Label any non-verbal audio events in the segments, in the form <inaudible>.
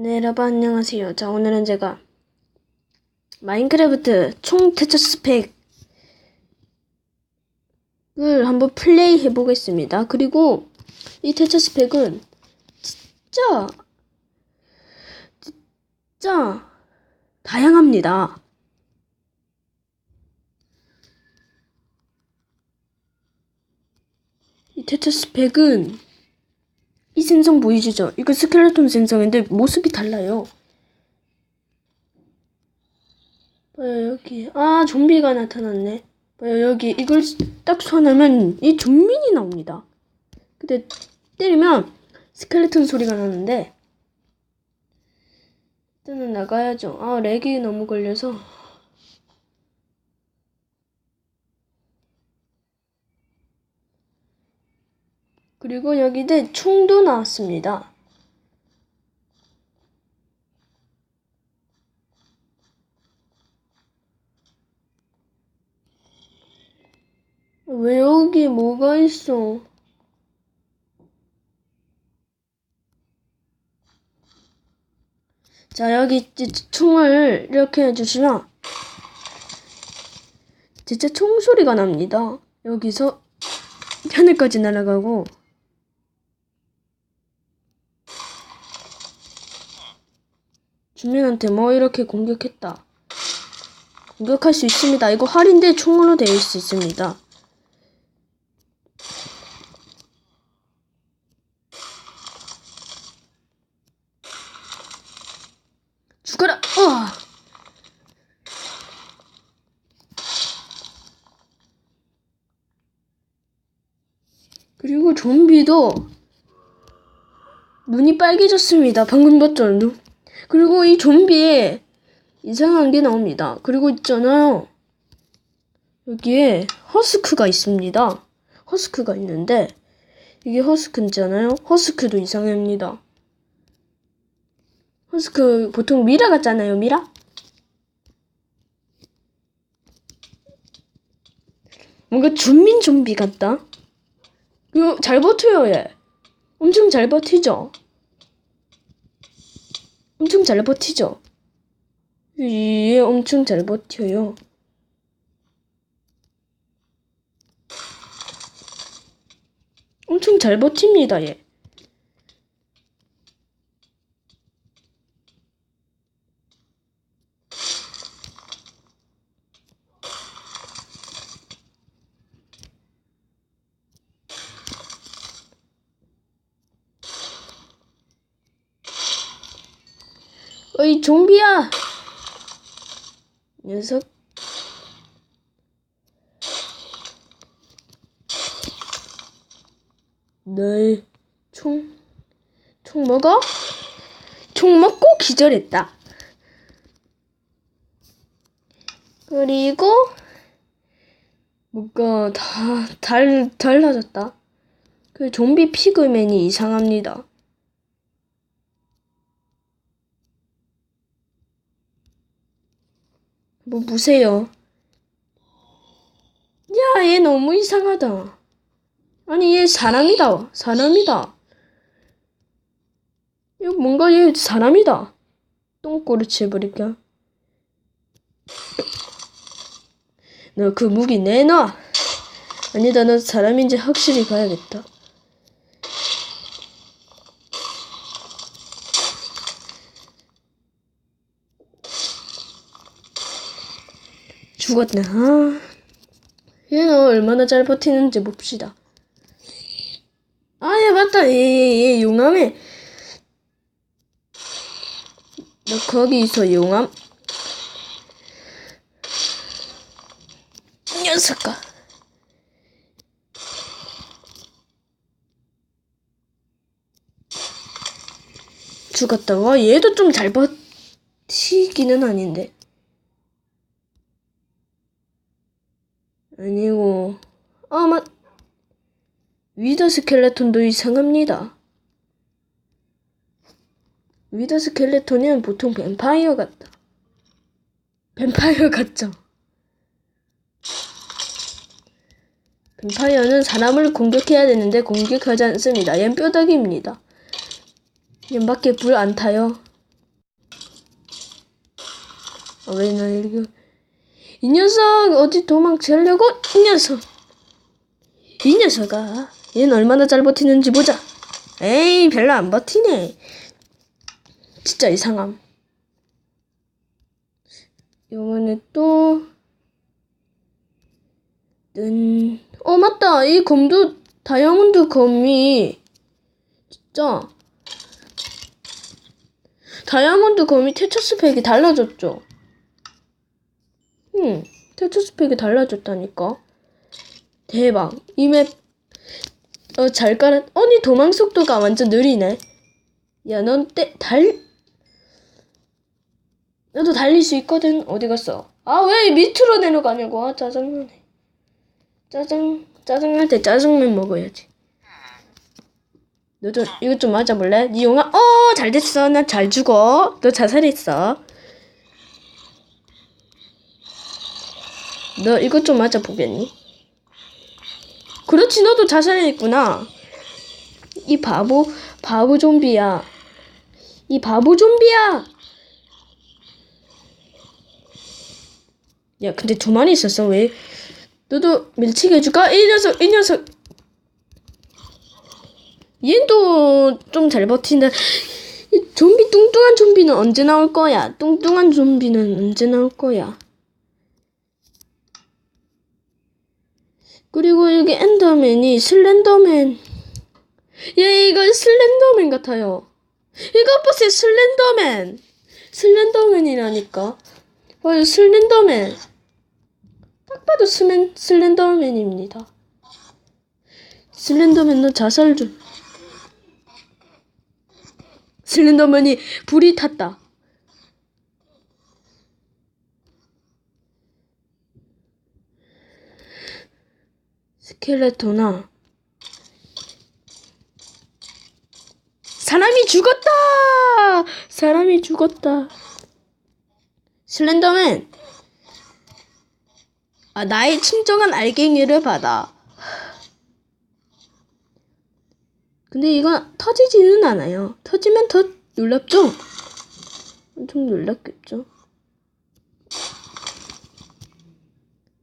네, 여러분 안녕하세요. 자, 오늘은 제가 마인크래프트 총 테처스 팩을 한번 플레이 해보겠습니다. 그리고 이 테처스 팩은 진짜 진짜 다양합니다. 이 테처스 팩은 이 생성 보이시죠? 이거 스켈레톤 생성인데 모습이 달라요. 봐요 여기 아 좀비가 나타났네. 봐요 여기 이걸 딱 손하면 이 좀비이 나옵니다. 근데 때리면 스켈레톤 소리가 나는데 일단은 나가야죠. 아 렉이 너무 걸려서 그리고 여기는 총도 나왔습니다. 왜 여기 뭐가 있어? 자, 여기 총을 이렇게 해주시면 진짜 총소리가 납니다. 여기서 <laughs> 하늘까지 날아가고 주민한테 뭐 이렇게 공격했다. 공격할 수 있습니다. 이거 활인데 총으로 되어 수 있습니다. 죽어라! 어! 그리고 좀비도 눈이 빨개졌습니다. 방금 봤죠? 눈. 그리고 이 좀비에 이상한 게 나옵니다. 그리고 있잖아요. 여기에 허스크가 있습니다. 허스크가 있는데 이게 허스크잖아요. 허스크도 이상합니다. 허스크 보통 미라 같잖아요. 미라? 뭔가 준민 좀비 같다. 이거 잘 버텨요 얘. 엄청 잘 버티죠. 엄청 잘 버티죠? 얘 엄청 잘 버텨요. 엄청 잘 버팁니다, 얘. 어이 좀비야 녀석 네, 총, 총 먹어? 총 먹고 기절했다. 그리고, 뭔가 다, 달, 달라졌다. 그 좀비 피그맨이 이상합니다. 뭐 보세요. 야, 얘 너무 이상하다. 아니, 얘 사람이다. 사람이다. 이거 뭔가 얘 사람이다. 똥꼬를 치해버릴까? 너 그 무기 내놔! 아니다, 너 사람인지 확실히 가야겠다. 죽었네. 아, 얘는 얼마나 잘 버티는지 봅시다. 아, 얘 맞다. 얘, 얘, 얘 용암에. 너 거기서 용암. 녀석아. 죽었다. 와, 얘도 좀 잘 버티기는 아닌데. 아니고, 아, 맞, 위더 스켈레톤도 이상합니다. 위더 스켈레톤은 보통 뱀파이어 같다. 뱀파이어 같죠? 뱀파이어는 사람을 공격해야 되는데 공격하지 않습니다. 얜 뼈다귀입니다. 얘밖에 불 안 타요. 아, 왜나 이렇게. 이 녀석, 어디 도망치려고? 이 녀석. 이 녀석아. 얘는 얼마나 잘 버티는지 보자. 에이, 별로 안 버티네. 진짜 이상함. 요번에 또, 는, 어, 맞다. 이 검도, 다이아몬드 검이, 진짜, 다이아몬드 검이 테처스 팩이 달라졌죠? 응, 테처스 팩이 달라졌다니까. 대박. 이 맵, 어, 잘 깔아, 아니, 도망 속도가 완전 느리네. 야, 넌 때, 달, 너도 달릴 수 있거든. 어디 갔어? 아, 왜 밑으로 내려가냐고. 아, 짜증나네. 짜증, 짜증날 때 짜장면 먹어야지. 너 좀, 이거 좀 맞아볼래? 니 용아, 어, 잘 됐어. 나 잘 죽어. 너 자살했어. 너 이것 좀 맞아보겠니? 그렇지, 너도 자살했구나. 이 바보, 바보 좀비야. 이 바보 좀비야! 야, 근데 두 마리 있었어, 왜? 너도 밀치게 해줄까? 이 녀석, 이 녀석. 얘도 좀잘 버틴다. 이 좀비, 뚱뚱한 좀비는 언제 나올 거야? 뚱뚱한 좀비는 언제 나올 거야? 그리고 여기 엔더맨이 슬렌더맨. 얘 이거 슬렌더맨 같아요. 이거 보세요, 슬렌더맨. 슬렌더맨이라니까. 봐요, 슬렌더맨. 딱 봐도 스맨, 슬렌더맨입니다. 슬렌더맨 너 자살 좀. 슬렌더맨이 불이 탔다. 스켈레토나 사람이 죽었다! 사람이 죽었다. 슬렌더맨 아, 나의 친정한 알갱이를 받아. 근데 이건 터지지는 않아요. 터지면 더 놀랍죠? 엄청 놀랍겠죠?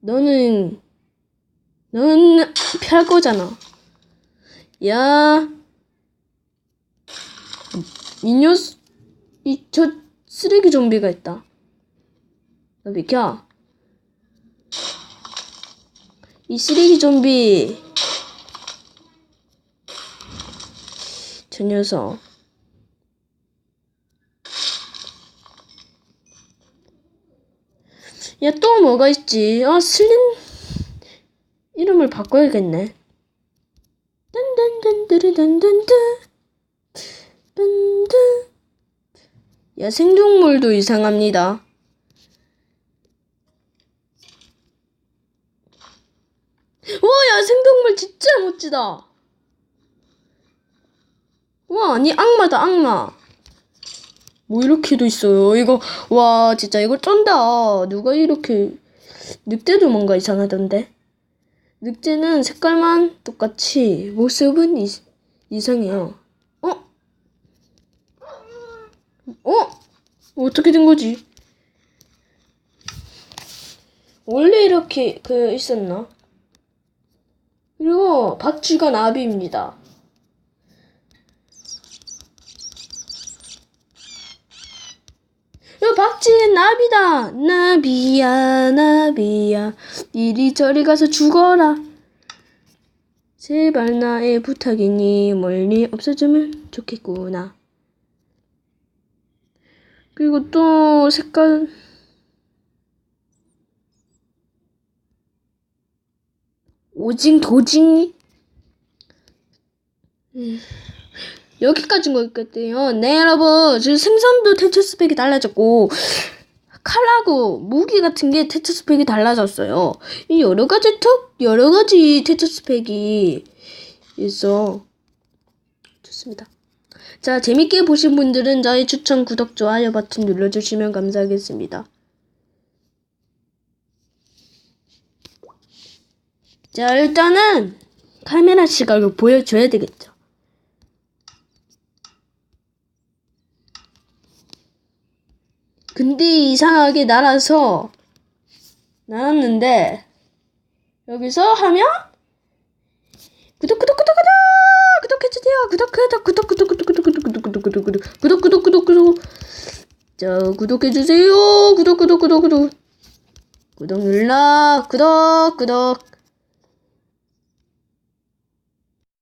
너는, 너는 피할 거잖아. 야, 이 녀석, 이, 저 쓰레기 좀비가 있다. 너 비켜. 이 쓰레기 좀비. 저 녀석. 야, 또 뭐가 있지? 아, 슬린, 이름을 바꿔야겠네. 딴딴딴따르단단따. 딴딴. 야, 생동물도 이상합니다. 와, 야, 생동물 진짜 멋지다. 와, 아니, 악마다, 악마. 뭐 이렇게도 있어요. 이거, 와, 진짜 이거 쩐다. 누가 이렇게, 늑대도 뭔가 이상하던데. 늑대는 색깔만 똑같이 모습은 이, 이상해요. 어? 어? 어떻게 된 거지? 원래 이렇게 그 있었나? 그리고 박쥐가 나비입니다. 야, 박쥐는 나비다. 나비야, 나비야. 이리 저리 가서 죽어라. 제발 나의 부탁이니 멀리 없어지면 좋겠구나. 그리고 또 색깔 오징 도징이 음, 여기까지인 것 같아요. 네 여러분 지금 생선도 테처 스펙이 달라졌고 칼하고 무기 같은 게 테처 스펙이 달라졌어요. 이 여러 가지 톡 여러 가지 테처 스펙이 있어 좋습니다. 자 재밌게 보신 분들은 저희 추천 구독 좋아요 버튼 눌러주시면 감사하겠습니다. 자, 일단은 카메라 시각을 보여줘야 되겠죠. 근데 이상하게 날아서 날았는데 여기서 하면 구독 구독 구독 구독! 구독해주세요! 구독 구독 구독 구독 구독 구독 구독 구독 구독 구독 구독 구독 구독 구독! 자 구독해주세요! 구독 구독 구독 구독! 구독 눌러! 구독 구독